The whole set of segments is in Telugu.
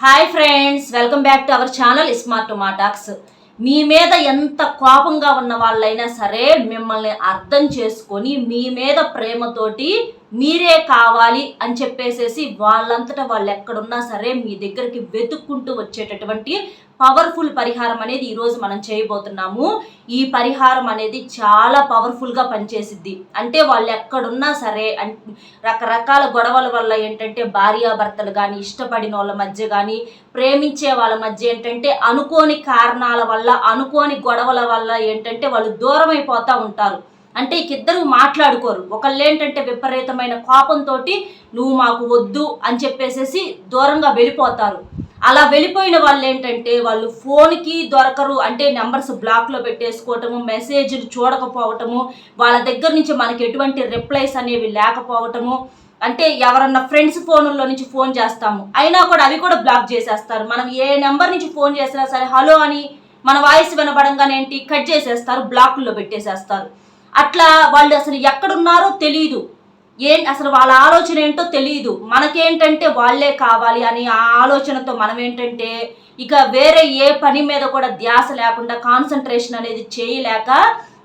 Hi friends welcome back to our channel smart మాటాక్స్ మీ మీద ఎంత కోపంగా ఉన్న వాళ్ళైనా సరే మిమ్మల్ని అర్థం చేసుకొని మీ మీద ప్రేమతోటి మీరే కావాలి అని చెప్పేసేసి వాళ్ళంతటా వాళ్ళు ఎక్కడున్నా సరే మీ దగ్గరికి వెతుక్కుంటూ వచ్చేటటువంటి పవర్ఫుల్ పరిహారం అనేది ఈరోజు మనం చేయబోతున్నాము. ఈ పరిహారం అనేది చాలా పవర్ఫుల్గా పనిచేసిద్ది. అంటే వాళ్ళు ఎక్కడున్నా సరే రకరకాల గొడవల వల్ల ఏంటంటే భార్యాభర్తలు కానీ ఇష్టపడిన వాళ్ళ మధ్య కానీ ప్రేమించే వాళ్ళ మధ్య ఏంటంటే అనుకోని కారణాల వల్ల అనుకోని గొడవల వల్ల ఏంటంటే వాళ్ళు దూరం అయిపోతూ ఉంటారు. అంటే ఇక ఇద్దరు మాట్లాడుకోరు. ఒకళ్ళు ఏంటంటే విపరీతమైన కోపంతో నువ్వు మాకు వద్దు అని చెప్పేసేసి దూరంగా వెళ్ళిపోతారు. అలా వెళ్ళిపోయిన వాళ్ళు ఏంటంటే వాళ్ళు ఫోన్కి దొరకరు. అంటే నెంబర్స్ బ్లాక్లో పెట్టేసుకోవటము మెసేజ్లు చూడకపోవటము వాళ్ళ దగ్గర నుంచి మనకి ఎటువంటి రిప్లైస్ అనేవి లేకపోవటము. అంటే ఎవరన్నా ఫ్రెండ్స్ ఫోన్లో నుంచి ఫోన్ చేస్తాము. అయినా కూడా అవి కూడా బ్లాక్ చేసేస్తారు. మనం ఏ నెంబర్ నుంచి ఫోన్ చేసినా సరే హలో అని మన వాయిస్ వినబడంగానే ఏంటి కట్ చేసేస్తారు బ్లాకుల్లో పెట్టేసేస్తారు. అట్లా వాళ్ళు అసలు ఎక్కడున్నారో తెలియదు ఏం అసలు వాళ్ళ ఆలోచన ఏంటో తెలియదు మనకేంటంటే వాళ్ళే కావాలి అని ఆ ఆలోచనతో మనం ఏంటంటే ఇక వేరే ఏ పని మీద కూడా ధ్యాస లేకుండా కాన్సన్ట్రేషన్ అనేది చేయలేక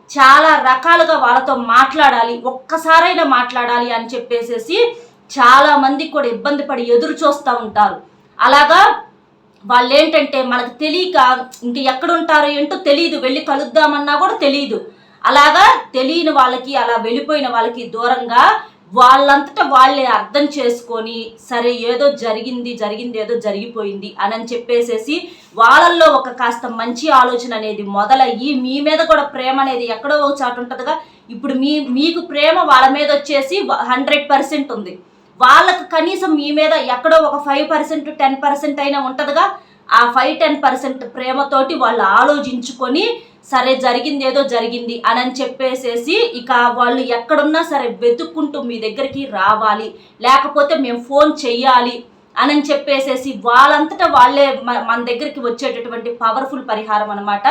చాలా రకాలుగా వాళ్ళతో మాట్లాడాలి ఒక్కసారైనా మాట్లాడాలి అని చెప్పేసేసి చాలా మంది కూడా ఇబ్బంది పడి ఎదురు చూస్తూ ఉంటారు. అలాగా వాళ్ళు ఏంటంటే మనకు తెలియక ఇంక ఎక్కడుంటారో ఏంటో తెలియదు వెళ్ళి కలుద్దామన్నా కూడా తెలియదు అలాగా తెలియని వాళ్ళకి అలా వెళ్ళిపోయిన వాళ్ళకి దూరంగా వాళ్ళంతటా వాళ్ళే అర్థం చేసుకొని సరే ఏదో జరిగింది జరిగింది ఏదో జరిగిపోయింది అని అని చెప్పేసేసి వాళ్ళల్లో ఒక కాస్త మంచి ఆలోచన అనేది మొదలయ్యి మీ మీద కూడా ప్రేమ అనేది ఎక్కడో ఒక చాటు ఉంటుందిగా. ఇప్పుడు మీ మీకు ప్రేమ వాళ్ళ మీద వచ్చేసి హండ్రెడ్ పర్సెంట్ ఉంది. వాళ్ళకు కనీసం మీ మీద ఎక్కడో ఒక ఫైవ్ పర్సెంట్ టెన్ పర్సెంట్ అయినా ఉంటుందిగా. ఆ ఫైవ్ టెన్ పర్సెంట్ ప్రేమతోటి వాళ్ళు ఆలోచించుకొని సరే జరిగింది ఏదో జరిగింది అని అని చెప్పేసేసి ఇక వాళ్ళు ఎక్కడున్నా సరే వెతుక్కుంటూ మీ దగ్గరికి రావాలి. లేకపోతే మేము ఫోన్ చెయ్యాలి అని చెప్పేసేసి వాళ్ళంతటా వాళ్ళే మన దగ్గరికి వచ్చేటటువంటి పవర్ఫుల్ పరిహారం అనమాట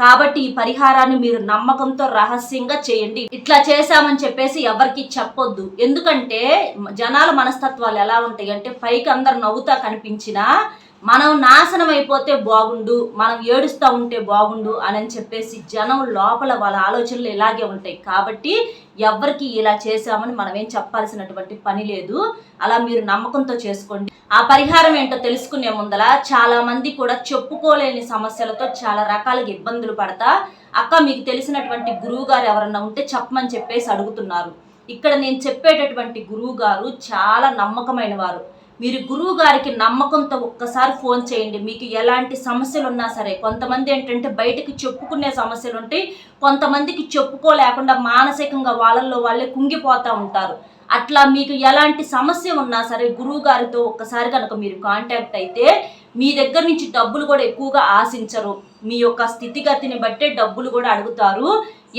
కాబట్టి ఈ పరిహారాన్ని మీరు నమ్మకంతో రహస్యంగా చేయండి. ఇట్లా చేశామని చెప్పేసి ఎవరికి చెప్పొద్దు. ఎందుకంటే జనాల మనస్తత్వాలు ఎలా ఉంటాయి అంటే పైకి అందరు నవ్వుతా కనిపించినా మనం నాశనం అయిపోతే బాగుండు మనం ఏడుస్తూ ఉంటే బాగుండు అని చెప్పేసి జనం లోపల వాళ్ళ ఆలోచనలు ఇలాగే ఉంటాయి. కాబట్టి ఎవరికి ఇలా చేశామని మనం ఏం చెప్పాల్సినటువంటి పని లేదు. అలా మీరు నమ్మకంతో చేసుకోండి. ఆ పరిహారం ఏంటో తెలుసుకునే ముందల చాలా మంది కూడా చెప్పుకోలేని సమస్యలతో చాలా రకాలుగా ఇబ్బందులు పడతా. అక్క మీకు తెలిసినటువంటి గురువు గారు ఎవరన్నా ఉంటే చెప్పమని చెప్పేసి అడుగుతున్నారు. ఇక్కడ నేను చెప్పేటటువంటి గురువు గారు చాలా నమ్మకమైన వారు. మీరు గురువు గారికి నమ్మకంతో ఒక్కసారి ఫోన్ చేయండి. మీకు ఎలాంటి సమస్యలు ఉన్నా సరే కొంతమంది ఏంటంటే బయటకు చెప్పుకునే సమస్యలు ఉంటాయి. కొంతమందికి చెప్పుకోలేకుండా మానసికంగా వాళ్ళల్లో వాళ్ళే కుంగిపోతూ ఉంటారు. అట్లా మీకు ఎలాంటి సమస్య ఉన్నా సరే గురువు గారితో ఒక్కసారి కనుక మీరు కాంటాక్ట్ అయితే మీ దగ్గర నుంచి డబ్బులు కూడా ఎక్కువగా ఆశించరు. మీ యొక్క స్థితిగతిని బట్టే డబ్బులు కూడా అడుగుతారు.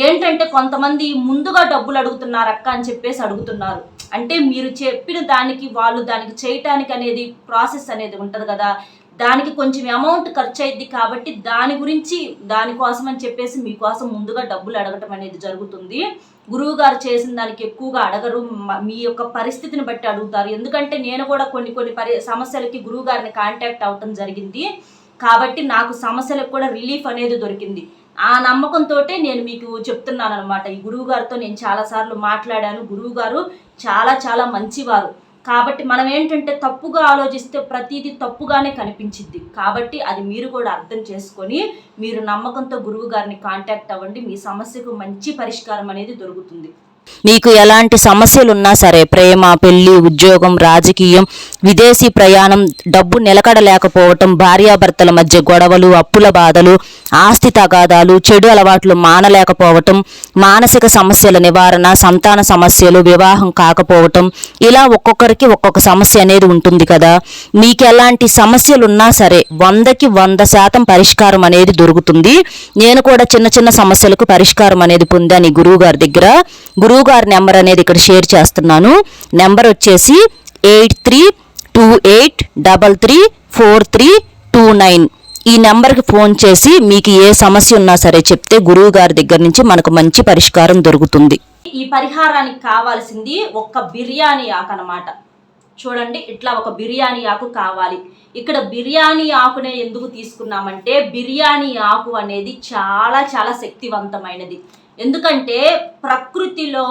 ఏంటంటే కొంతమంది ముందుగా డబ్బులు అడుగుతున్నారు అక్క అని చెప్పేసి అడుగుతున్నారు. అంటే మీరు చెప్పిన దానికి వాళ్ళు దానికి చేయటానికి అనేది ప్రాసెస్ అనేది ఉంటుంది కదా. దానికి కొంచెం అమౌంట్ ఖర్చు అయింది కాబట్టి దాని గురించి దానికోసం అని చెప్పేసి మీకోసం ముందుగా డబ్బులు అడగటం అనేది జరుగుతుంది. గురువు గారు చేసిన దానికి ఎక్కువగా అడగరు. మీ యొక్క పరిస్థితిని బట్టి అడుగుతారు. ఎందుకంటే నేను కూడా కొన్ని కొన్ని పరి సమస్యలకి గురువు గారిని కాంటాక్ట్ అవ్వటం జరిగింది. కాబట్టి నాకు సమస్యలకు కూడా రిలీఫ్ అనేది దొరికింది. ఆ నమ్మకంతో నేను మీకు చెప్తున్నాను అనమాట ఈ గురువు గారితో నేను చాలాసార్లు మాట్లాడాను. గురువు గారు చాలా చాలా మంచివారు. కాబట్టి మనం ఏంటంటే తప్పుగా ఆలోచిస్తే ప్రతిదీ తప్పుగానే కనిపించిద్ది. కాబట్టి అది మీరు కూడా అర్థం చేసుకొని మీరు నమ్మకంతో గురువు గారిని కాంటాక్ట్ అవ్వండి. మీ సమస్యకు మంచి పరిష్కారం అనేది దొరుకుతుంది. మీకు ఎలాంటి సమస్యలున్నా సరే ప్రేమ పెళ్ళి ఉద్యోగం రాజకీయం విదేశీ ప్రయాణం డబ్బు నిలకడలేకపోవటం భార్యాభర్తల మధ్య గొడవలు అప్పుల బాధలు ఆస్తి తగాదాలు చెడు అలవాట్లు మానలేకపోవటం మానసిక సమస్యల నివారణ సంతాన సమస్యలు వివాహం కాకపోవటం ఇలా ఒక్కొక్కరికి ఒక్కొక్క సమస్య అనేది ఉంటుంది కదా. మీకు ఎలాంటి సమస్యలున్నా సరే వందకి వంద శాతం పరిష్కారం అనేది దొరుకుతుంది. నేను కూడా చిన్న చిన్న సమస్యలకు పరిష్కారం అనేది పొందాను ఈ గురువు గారి దగ్గర. గురువు గారి నెంబర్ అనేది ఇక్కడ షేర్ చేస్తున్నాను. నెంబర్ వచ్చేసి eight three two eight double three four three two nine. ఈ నెంబర్కి ఫోన్ చేసి మీకు ఏ సమస్య ఉన్నా సరే చెప్తే గురువు గారి దగ్గర నుంచి మనకు మంచి పరిష్కారం దొరుకుతుంది. ఈ పరిహారానికి కావాల్సింది ఒక్క బిర్యానీ ఆకు అనమాట చూడండి ఇట్లా ఒక బిర్యానీ ఆకు కావాలి. ఇక్కడ బిర్యానీ ఆకునే ఎందుకు తీసుకున్నామంటే బిర్యానీ ఆకు అనేది చాలా చాలా శక్తివంతమైనది. ఎందుకంటే ప్రకృతిలో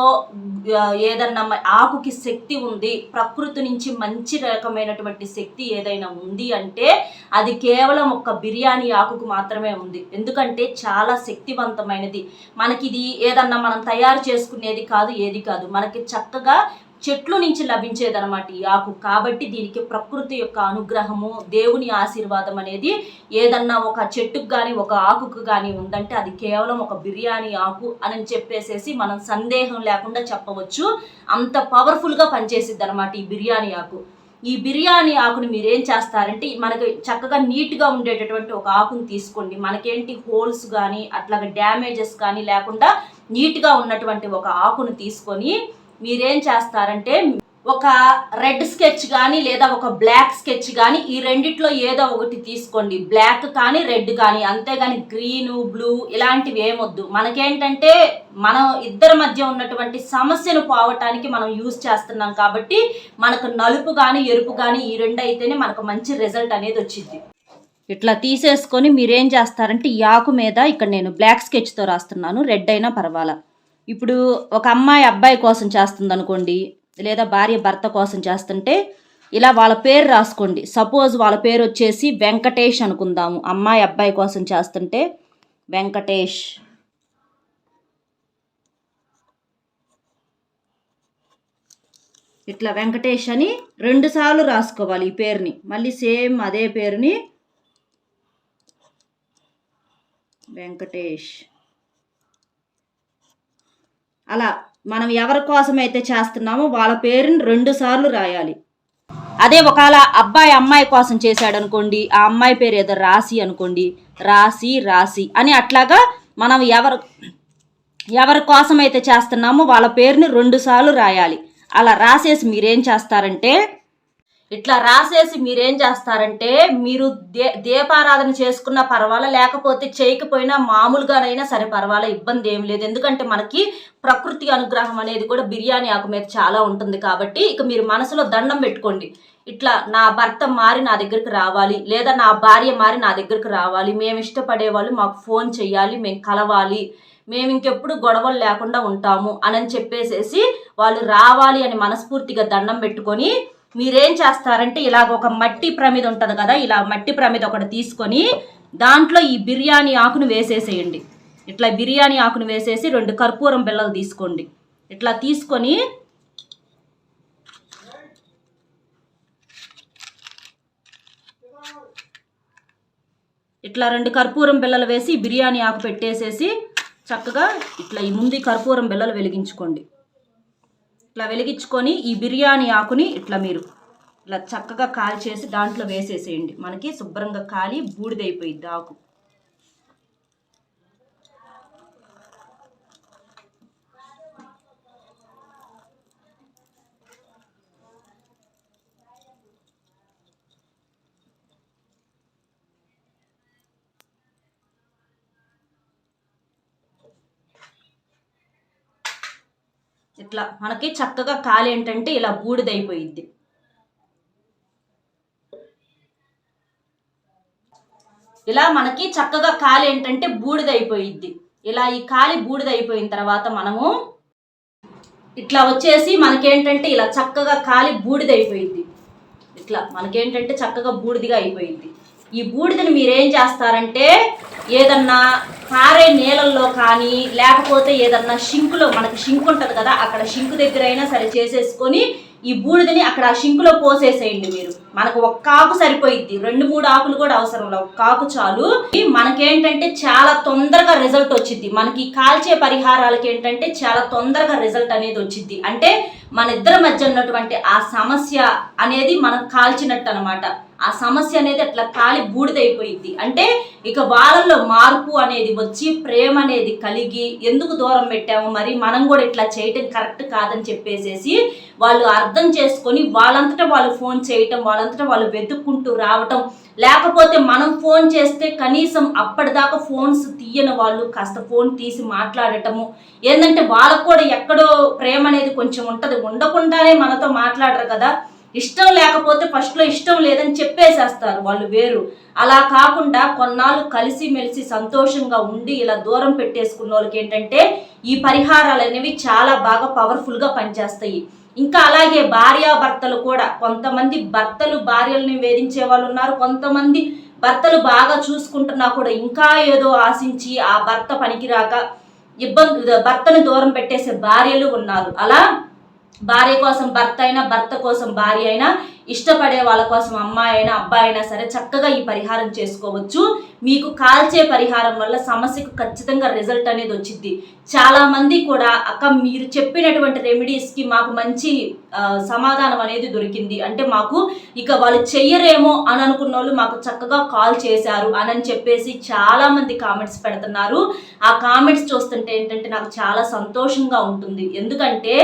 ఏదన్నా ఆకుకి శక్తి ఉంది ప్రకృతి నుంచి మంచి రకమైనటువంటి శక్తి ఏదైనా ఉంది అంటే అది కేవలం ఒక బిర్యానీ ఆకుకు మాత్రమే ఉంది. ఎందుకంటే చాలా శక్తివంతమైనది. మనకి ఇది ఏదన్నా మనం తయారు చేసుకునేది కాదు ఏది కాదు. మనకి చక్కగా చెట్లు నుంచి లభించేదనమాట ఈ ఆకు. కాబట్టి దీనికి ప్రకృతి యొక్క అనుగ్రహము దేవుని ఆశీర్వాదం అనేది ఏదన్నా ఒక చెట్టుకు కానీ ఒక ఆకుకు కానీ ఉందంటే అది కేవలం ఒక బిర్యానీ ఆకు అని చెప్పేసేసి మనం సందేహం లేకుండా చెప్పవచ్చు. అంత పవర్ఫుల్గా పనిచేసిద్ది అనమాట ఈ బిర్యానీ ఆకు. ఈ బిర్యానీ ఆకుని మీరు ఏం చేస్తారంటే మనకి చక్కగా నీట్గా ఉండేటటువంటి ఒక ఆకుని తీసుకోండి. మనకేంటి హోల్స్ కానీ అట్లాగే డ్యామేజెస్ కానీ లేకుండా నీట్గా ఉన్నటువంటి ఒక ఆకును తీసుకొని మీరేం చేస్తారంటే ఒక రెడ్ స్కెచ్ కానీ లేదా ఒక బ్లాక్ స్కెచ్ కానీ ఈ రెండిట్లో ఏదో ఒకటి తీసుకోండి. బ్లాక్ కానీ రెడ్ కానీ అంతేగాని గ్రీన్ బ్లూ ఇలాంటివి ఏమొద్దు మనకేంటంటే మనం ఇద్దరి మధ్య ఉన్నటువంటి సమస్యను పోవటానికి మనం యూజ్ చేస్తున్నాం కాబట్టి మనకు నలుపు కానీ ఎరుపు కానీ ఈ రెండు అయితేనే మనకు మంచి రిజల్ట్ అనేది వచ్చింది. ఇట్లా తీసేసుకొని మీరేం చేస్తారంటే యాకు మీద ఇక్కడ నేను బ్లాక్ స్కెచ్తో రాస్తున్నాను. రెడ్ అయినా పర్వాలా. ఇప్పుడు ఒక అమ్మాయి అబ్బాయి కోసం చేస్తుంది అనుకోండి లేదా భార్య భర్త కోసం చేస్తుంటే ఇలా వాళ్ళ పేరు రాసుకోండి. సపోజ్ వాళ్ళ పేరు వచ్చేసి వెంకటేష్ అనుకుందాము. అమ్మాయి అబ్బాయి కోసం చేస్తుంటే వెంకటేష్. ఇట్లా వెంకటేష్ అని రెండుసార్లు రాసుకోవాలి ఈ పేరుని. మళ్ళీ సేమ్ అదే పేరుని వెంకటేష్. అలా మనం ఎవరి కోసం అయితే చేస్తున్నామో వాళ్ళ పేరుని రెండు సార్లు రాయాలి. అదే ఒకవేళ అబ్బాయి అమ్మాయి కోసం చేశాడు అనుకోండి ఆ అమ్మాయి పేరు ఏదో రాసి అనుకోండి రాసి రాసి అని అట్లాగా మనం ఎవరు ఎవరి కోసం అయితే చేస్తున్నామో వాళ్ళ పేరుని రెండు సార్లు రాయాలి. అలా రాసేసి మీరేం చేస్తారంటే ఇట్లా రాసేసి మీరేం చేస్తారంటే మీరు దే దీపారాధన చేసుకున్న పర్వాలా లేకపోతే చేయకపోయినా మామూలుగానైనా సరే పర్వాలా ఇబ్బంది ఏం లేదు. ఎందుకంటే మనకి ప్రకృతి అనుగ్రహం అనేది కూడా బిర్యానీ ఆకు మీద చాలా ఉంటుంది కాబట్టి ఇక మీరు మనసులో దండం పెట్టుకోండి. ఇట్లా నా భర్త మారి నా దగ్గరికి రావాలి లేదా నా భార్య మారి నా దగ్గరికి రావాలి మేము ఇష్టపడే వాళ్ళు మాకు ఫోన్ చేయాలి మేము కలవాలి మేము ఇంకెప్పుడు గొడవలు లేకుండా ఉంటాము అని చెప్పేసేసి వాళ్ళు రావాలి అని మనస్ఫూర్తిగా దండం పెట్టుకొని మీరేం చేస్తారంటే ఇలాగ ఒక మట్టి ప్రమిద ఉంటుంది కదా ఇలా మట్టి ప్రమిద ఒకటి తీసుకొని దాంట్లో ఈ బిర్యానీ ఆకును వేసేసేయండి. ఇట్లా బిర్యానీ ఆకును వేసేసి రెండు కర్పూరం బిళ్ళలు తీసుకోండి. ఇట్లా తీసుకొని ఇట్లా రెండు కర్పూరం బిళ్ళలు వేసి బిర్యానీ ఆకు పెట్టేసేసి చక్కగా ఇట్లా ఈ ముందు కర్పూరం బిళ్ళలు వెలిగించుకోండి. ఇట్లా వెలిగించుకొని ఈ బిర్యానీ ఆకుని ఇట్లా మీరు ఇట్లా చక్కగా కాల్చేసి దాంట్లో వేసేసేయండి. మనకి శుభ్రంగా కాలి బూడిదైపోయిద్ది ఆకు. ఇట్లా మనకి చక్కగా కాలు ఏంటంటే ఇలా బూడిదైపోయిద్ది. ఇలా మనకి చక్కగా కాలు ఏంటంటే బూడిదైపోయిద్ది. ఇలా ఈ కాలి బూడిదైపోయిన తర్వాత మనము ఇట్లా వచ్చేసి మనకేంటంటే ఇలా చక్కగా కాలి బూడిదైపోయింది ఇట్లా మనకేంటంటే చక్కగా బూడిదిగా అయిపోయింది ఈ బూడిదని మీరేం చేస్తారంటే ఏదన్నా పారే నీళ్ళల్లో కానీ లేకపోతే ఏదన్నా షింకులో మనకి షింక్ ఉంటుంది కదా అక్కడ షింక్ దగ్గర అయినా సరే చేసేసుకొని ఈ బూడిదని అక్కడ ఆ షింకులో పోసేసేయండి మీరు. మనకు ఒక్క ఆకు సరిపోయిద్ది. రెండు మూడు ఆకులు కూడా అవసరం లేదు. ఒక్క ఆకు చాలు. మనకేంటంటే చాలా తొందరగా రిజల్ట్ వచ్చింది మనకి కాల్చే పరిహారాలకి ఏంటంటే చాలా తొందరగా రిజల్ట్ అనేది వచ్చింది అంటే మన ఇద్దరి మధ్య ఉన్నటువంటి ఆ సమస్య అనేది మనం కాల్చినట్టు అనమాట ఆ సమస్య అనేది అట్లా కాలి బూడిదైపోయింది అంటే ఇక వాళ్ళల్లో మార్పు అనేది వచ్చి ప్రేమ అనేది కలిగి ఎందుకు దూరం పెట్టాము మరి మనం కూడా ఇట్లా చేయటం కరెక్ట్ కాదని చెప్పేసేసి వాళ్ళు అర్థం చేసుకొని వాళ్ళంతటా వాళ్ళు ఫోన్ చేయటం వాళ్ళంతటా వాళ్ళు వెతుక్కుంటూ రావటం లేకపోతే మనం ఫోన్ చేస్తే కనీసం అప్పటిదాకా ఫోన్స్ తీయని వాళ్ళు కాస్త ఫోన్ తీసి మాట్లాడటము. ఏంటంటే వాళ్ళకు కూడా ఎక్కడో ప్రేమ అనేది కొంచెం ఉంటుంది. ఉండకుండానే మనతో మాట్లాడరు కదా. ఇష్టం లేకపోతే ఫస్ట్లో ఇష్టం లేదని చెప్పేసేస్తారు. వాళ్ళు వేరు. అలా కాకుండా కొన్నాళ్ళు కలిసి మెలిసి సంతోషంగా ఉండి ఇలా దూరం పెట్టేసుకున్న వాళ్ళకి ఏంటంటే ఈ పరిహారాలు అనేవి చాలా బాగా పవర్ఫుల్గా పనిచేస్తాయి. ఇంకా అలాగే భార్యాభర్తలు కూడా కొంతమంది భర్తలు భార్యల్ని వేధించే వాళ్ళు ఉన్నారు. కొంతమంది భర్తలు బాగా చూసుకుంటున్నా కూడా ఇంకా ఏదో ఆశించి ఆ భర్త పనికిరాక ఇబ్బంది భర్తను దూరం పెట్టేసే భార్యలు ఉన్నారు. అలా భార్య కోసం భర్త అయినా భర్త కోసం భార్య అయినా ఇష్టపడే వాళ్ళ కోసం అమ్మాయి అయినా అబ్బాయి అయినా సరే చక్కగా ఈ పరిహారం చేసుకోవచ్చు. మీకు కాల్చే పరిహారం వల్ల సమస్యకు ఖచ్చితంగా రిజల్ట్ అనేది వచ్చింది చాలా మంది కూడా అక్క మీరు చెప్పినటువంటి రెమెడీస్కి మాకు మంచి సమాధానం అనేది దొరికింది. అంటే మాకు ఇక వాళ్ళు చెయ్యరేమో అని అనుకున్న వాళ్ళు మాకు చక్కగా కాల్ చేశారు అని అని చెప్పేసి చాలా మంది కామెంట్స్ పెడుతున్నారు. ఆ కామెంట్స్ చూస్తుంటే ఏంటంటే నాకు చాలా సంతోషంగా ఉంటుంది. ఎందుకంటే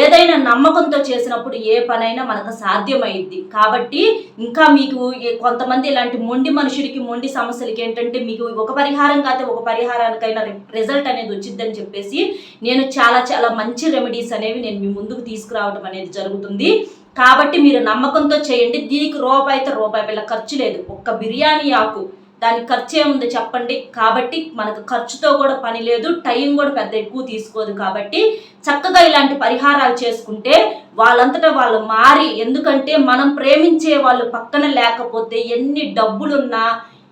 ఏదైనా నమ్మకంతో చేసినప్పుడు ఏ పనైనా మనకు సాధ్యమైంది కాబట్టి ఇంకా మీకు కొంతమంది ఇలాంటి మొండి మనుషుడికి మొండి సమస్యలకి ఏంటంటే మీకు ఒక పరిహారం కాతే ఒక పరిహారానికైనా రిజల్ట్ అనేది వచ్చిందని చెప్పేసి నేను చాలా చాలా మంచి రెమెడీస్ అనేవి నేను మీ ముందుకు తీసుకురావడం అనేది జరుగుతుంది. కాబట్టి మీరు నమ్మకంతో చేయండి. దీనికి రూపాయి అయితే రూపాయి పిల్ల ఖర్చు లేదు. ఒక్క బిర్యానీ ఆకు దానికి ఖర్చు ఏముంది చెప్పండి. కాబట్టి మనకు ఖర్చుతో కూడా పని లేదు. టైం కూడా పెద్ద ఎక్కువ తీసుకోదు కాబట్టి చక్కగా ఇలాంటి పరిహారాలు చేసుకుంటే వాళ్ళంతటా వాళ్ళు మారి ఎందుకంటే మనం ప్రేమించే వాళ్ళు పక్కన లేకపోతే ఎన్ని డబ్బులున్నా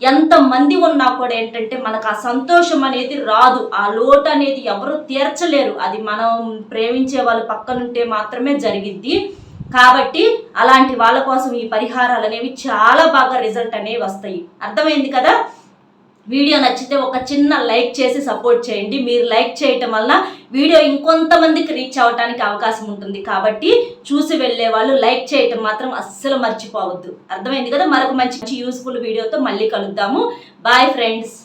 ఎంత మంది ఉన్నా కూడా ఏంటంటే మనకు ఆ సంతోషం అనేది రాదు. ఆ లోటు అనేది ఎవరు తీర్చలేరు. అది మనం ప్రేమించే వాళ్ళు పక్కనుంటే మాత్రమే జరిగిద్ది. కాబట్టి అలాంటి వాళ్ళ కోసం ఈ పరిహారాలు అనేవి చాలా బాగా రిజల్ట్ అనేవి వస్తాయి. అర్థమైంది కదా? వీడియో నచ్చితే ఒక చిన్న లైక్ చేసి సపోర్ట్ చేయండి. మీరు లైక్ చేయటం వల్ల వీడియో ఇంకొంతమందికి రీచ్ అవ్వడానికి అవకాశం ఉంటుంది. కాబట్టి చూసి వెళ్ళే వాళ్ళు లైక్ చేయటం మాత్రం అస్సలు మర్చిపోవద్దు. అర్థమైంది కదా? మరొక మంచి యూస్ఫుల్ వీడియోతో మళ్ళీ కలుద్దాము. Bye friends